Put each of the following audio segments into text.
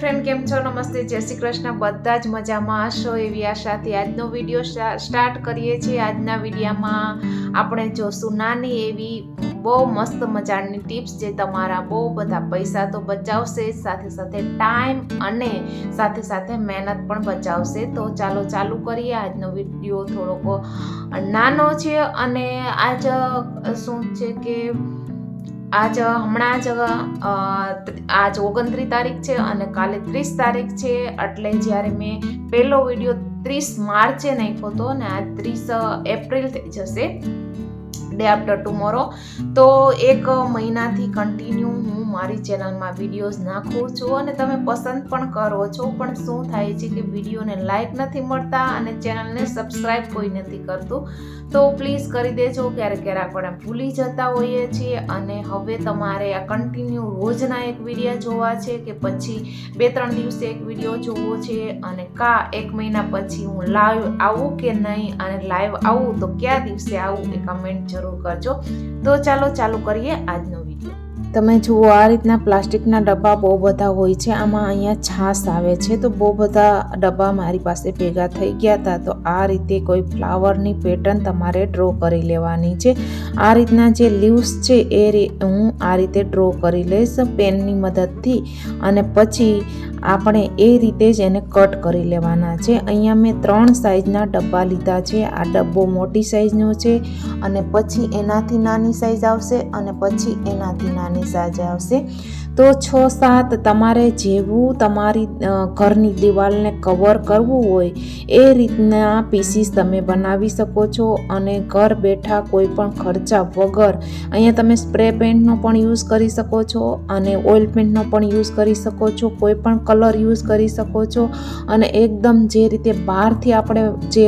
Friend કેમ છો? નમસ્તે, જય શ્રી કૃષ્ણ. બધા જ મજામાં હશો એવી આશાથી. આજનો વીડિયો સ્ટાર્ટ કરીએ છીએ. આજના વિડીયામાં આપણે જોશું નાની એવી બહુ મસ્ત મજાની ટિપ્સ જે તમારા બહુ બધા પૈસા તો બચાવશે, સાથે સાથે ટાઈમ અને સાથે સાથે મહેનત પણ બચાવશે. તો ચાલો ચાલુ કરીએ. આજનો વીડિયો થોડોક નાનો છે અને આજ શું છે કે આજ હમણાં જ આજ ઓગણત્રીસ તારીખ છે અને કાલે ત્રીસ તારીખ છે. એટલે જ્યારે મેં પહેલો વીડિયો ત્રીસ માર્ચે નાખ્યો હતો ને આજ ત્રીસ એપ્રિલ થઈ જશે. ડે આફ્ટર ટુમોરો તો એક મહિનાથી કન્ટિન્યુ હું મારી ચેનલમાં વિડીયોઝ નાખું છું અને તમે પસંદ પણ કરો છો. પણ શું થાય છે કે વિડીયોને લાઈક નથી મળતા અને ચેનલને સબસ્ક્રાઈબ કોઈ નથી કરતું, તો પ્લીઝ કરી દેજો. ક્યારેક ક્યારેક આપણે ભૂલી જતા હોઈએ છીએ અને હવે તમારે આ કન્ટિન્યુ રોજના એક વીડિયો જોવા છે કે પછી બે ત્રણ દિવસે એક વીડિયો જોવો છે અને કા એક મહિના પછી હું લાઈવ આવું કે નહીં અને લાઈવ આવું, તો કયા દિવસે આવું એ કમેન્ટ જરૂર કરજો. તો ચાલો ચાલુ કરીએ આજનો વીડિયો. તમે જુઓ, આ રીતના પ્લાસ્ટિકના ડબ્બા બહુ બધા હોય છે. આમાં અહીંયા છાશ આવે છે. તો બહુ બધા ડબ્બા મારી પાસે ભેગા થઈ ગયા હતા તો આ રીતે કોઈ ફ્લાવરની પેટર્ન તમારે ડ્રો કરી લેવાની છે. આ રીતના જે લીવ્સ છે, એ હું આ રીતે ડ્રો કરી લઈશ પેનની મદદથી. અને પછી આપણે એ રીતે જ એને કટ કરી લેવાના છે. અહીંયા મેં ત્રણ સાઈઝના ડબ્બા લીધા છે. આ ડબ્બો મોટી સાઈઝનો છે અને પછી એનાથી નાની સાઈઝ આવશે અને પછી એનાથી નાની સાઇઝ આવશે. તો છ સાત તમારે જેવું તમારી ઘરની દિવાલને કવર કરવું હોય એ રીતના પીસીસ તમે બનાવી શકો છો અને ઘર બેઠા કોઈ પણ ખર્ચા વગર અહીંયા તમે સ્પ્રે પેન્ટનો પણ યુઝ કરી શકો છો અને ઓઇલ પેન્ટનો પણ યુઝ કરી શકો છો. કોઈ પણ કલર યુઝ કરી શકો છો અને એકદમ જે રીતે બહારથી આપણે જે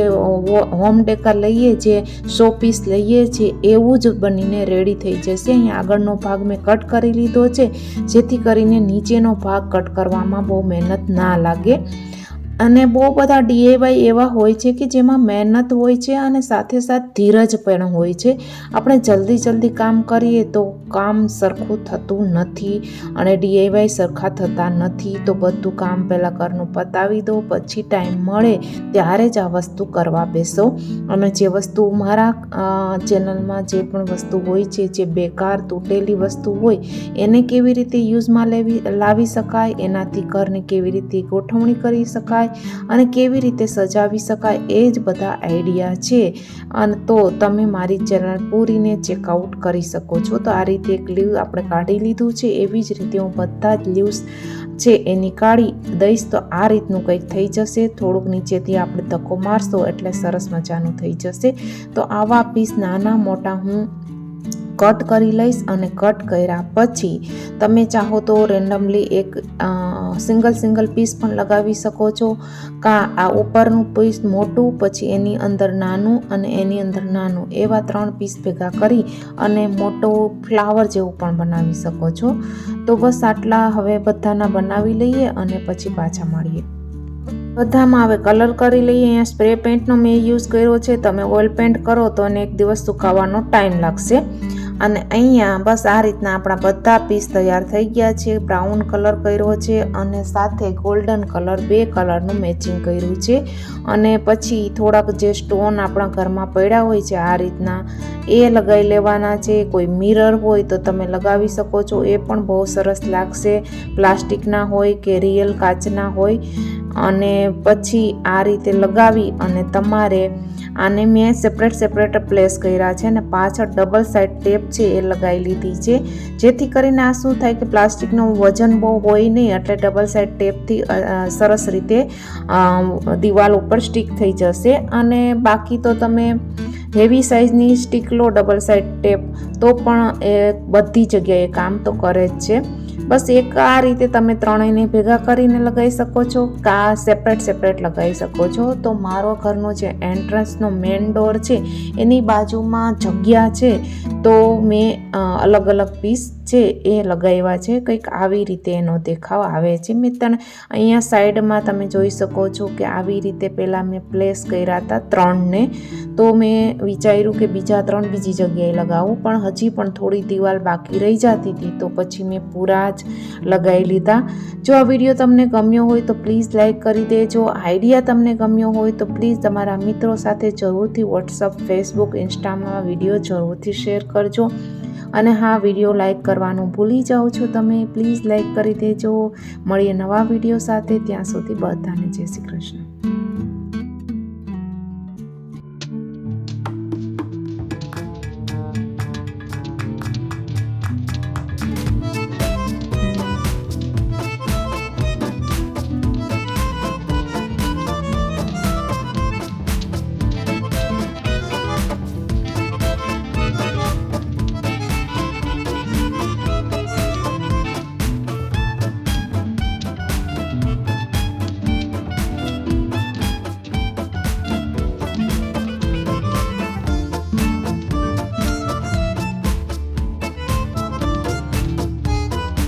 હોમ ડેકર લઈએ, જે શો પીસ લઈએ છીએ એવું જ બનીને રેડી થઈ જશે. અહીં આગળનો ભાગ મેં કટ કરી લીધો છે, જેથી કરીને નીચેનો ભાગ કટ કરવામાં બહુ મહેનત ના લાગે. અને બહુ બધા ડીએવાય એવા હોય છે કે જેમાં મહેનત હોય છે અને સાથે સાથે ધીરજ પણ હોય છે. આપણે જલ્દી જલ્દી કામ કરીએ તો કામ સરખું થતું નથી અને ડીએવાય સરખા થતા નથી, તો બધું કામ પહેલાં ઘરનું પતાવી દો, પછી ટાઈમ મળે ત્યારે જ આ વસ્તુ કરવા બેસો. અને જે વસ્તુ મારા ચેનલમાં જે પણ વસ્તુ હોય છે, જે બેકાર, તૂટેલી વસ્તુ હોય, એને કેવી રીતે યુઝમાં લેવી, લાવી શકાય, એનાથી ઘરને કેવી રીતે ગોઠવણી કરી શકાય અને કેવી રીતે સજાવી શકાય, એ જ બધા આઈડિયા છે. અને તો તમે મારી ચેનલ પૂરીને ચેકઆઉટ કરી શકો છો. તો આ રીતે એક લીવ આપણે કાઢી લીધું છે, એવી જ રીતે હું બધા જ લીવ્સ છે એ નીકાળી દઈશ તો આ રીતનું કંઈક થઈ જશે. થોડુંક નીચેથી આપણે ધક્કો મારશો એટલે સરસ મજાનું થઈ જશે. તો આવા પીસ નાના મોટા હું કટ કરી લઈશ અને કટ કર્યા પછી તમે ચાહો તો રેન્ડમલી એક સિંગલ સિંગલ પીસ પણ લગાવી શકો છો. કાં આ ઉપરનું પીસ મોટું, પછી એની અંદર નાનું અને એની અંદર નાનું. એવા ત્રણ પીસ ભેગા કરી અને મોટો ફ્લાવર જેવું પણ બનાવી શકો છો. તો બસ આટલા હવે બધાના બનાવી લઈએ અને પછી પાછા મળીએ. બધામાં હવે કલર કરી લઈએ. અહીંયા સ્પ્રે પેઇન્ટનો મેં યુઝ કર્યો છે. તમે ઓઇલ પેઇન્ટ કરો તો એને એક દિવસ સુકાવવાનો ટાઈમ લાગશે. અને અહીંયા બસ આ રીતના આપણા બધા પીસ તૈયાર થઈ ગયા છે. બ્રાઉન કલર કર્યો છે અને સાથે ગોલ્ડન કલર બે કલરનું મેચિંગ કર્યું છે. અને પછી થોડાક જે સ્ટોન આપણા ઘરમાં પડ્યા હોય છે આ રીતના એ લગાવી લેવાના છે, કોઈ મિરર હોય તો તમે લગાવી શકો છો. એ પણ બહુ સરસ લાગશે. પ્લાસ્ટિકના હોય કે રિયલ કાચના હોય. અને પછી આ રીતે લગાવી અને તમારે આને મેં સેપરેટ સેપરેટ પ્લેસ કર્યા છે અને પાછળ ડબલ સાઈડ ટેપ છે એ લગાવી લીધી છે. જેથી કરીને આ શું થાય કે પ્લાસ્ટિકનું વજન બહુ હોય નહીં એટલે ડબલ સાઈડ ટેપથી સરસ રીતે દિવાલ ઉપર સ્ટીક થઈ જશે. અને બાકી તો તમે હેવી સાઇઝની સ્ટીકલો ડબલ સાઇડ ટેપ તો પણ એ બધી જગ્યાએ કામ તો કરે જ છે. બસ એક આ રીતે તમે ત્રણેયને ભેગા કરીને લગાવી શકો છો, કા સેપરેટ સેપરેટ લગાવી શકો છો. તો મારો ઘરનો જે એન્ટ્રન્સનો મેઇન ડોર છે, એની બાજુમાં જગ્યા છે તો મેં અલગ અલગ પીસ છે એ લગાવ્યા છે, કંઈક આવી રીતે એનો દેખાવ આવે છે. મેં તને અહીંયા સાઈડમાં તમે જોઈ શકો છો કે આવી રીતે પહેલાં મેં પ્લેસ કર્યા હતા ત્રણને. તો મેં વિચાર્યું કે બીજા ત્રણ બીજી જગ્યાએ લગાવું, પણ હજી પણ થોડી દિવાલ બાકી રહી જતી હતી, તો પછી મેં પૂરા જ લગાવી લીધા. જો આ વીડિયો તમને ગમ્યો હોય તો પ્લીઝ લાઇક કરી દેજો. આઈડિયા તમને ગમ્યો હોય તો પ્લીઝ તમારા મિત્રો સાથે જરૂરથી વોટ્સઅપ, ફેસબુક, ઇન્સ્ટામાં વીડિયો જરૂરથી શેર કરજો. અને હા, વીડિયો લાઈક કરવાનું ભૂલી જાઓ છો તમે, પ્લીઝ લાઈક કરી દેજો. મળીએ નવા વીડિયો સાથે, ત્યાં સુધી બધાને જય શ્રી કૃષ્ણ.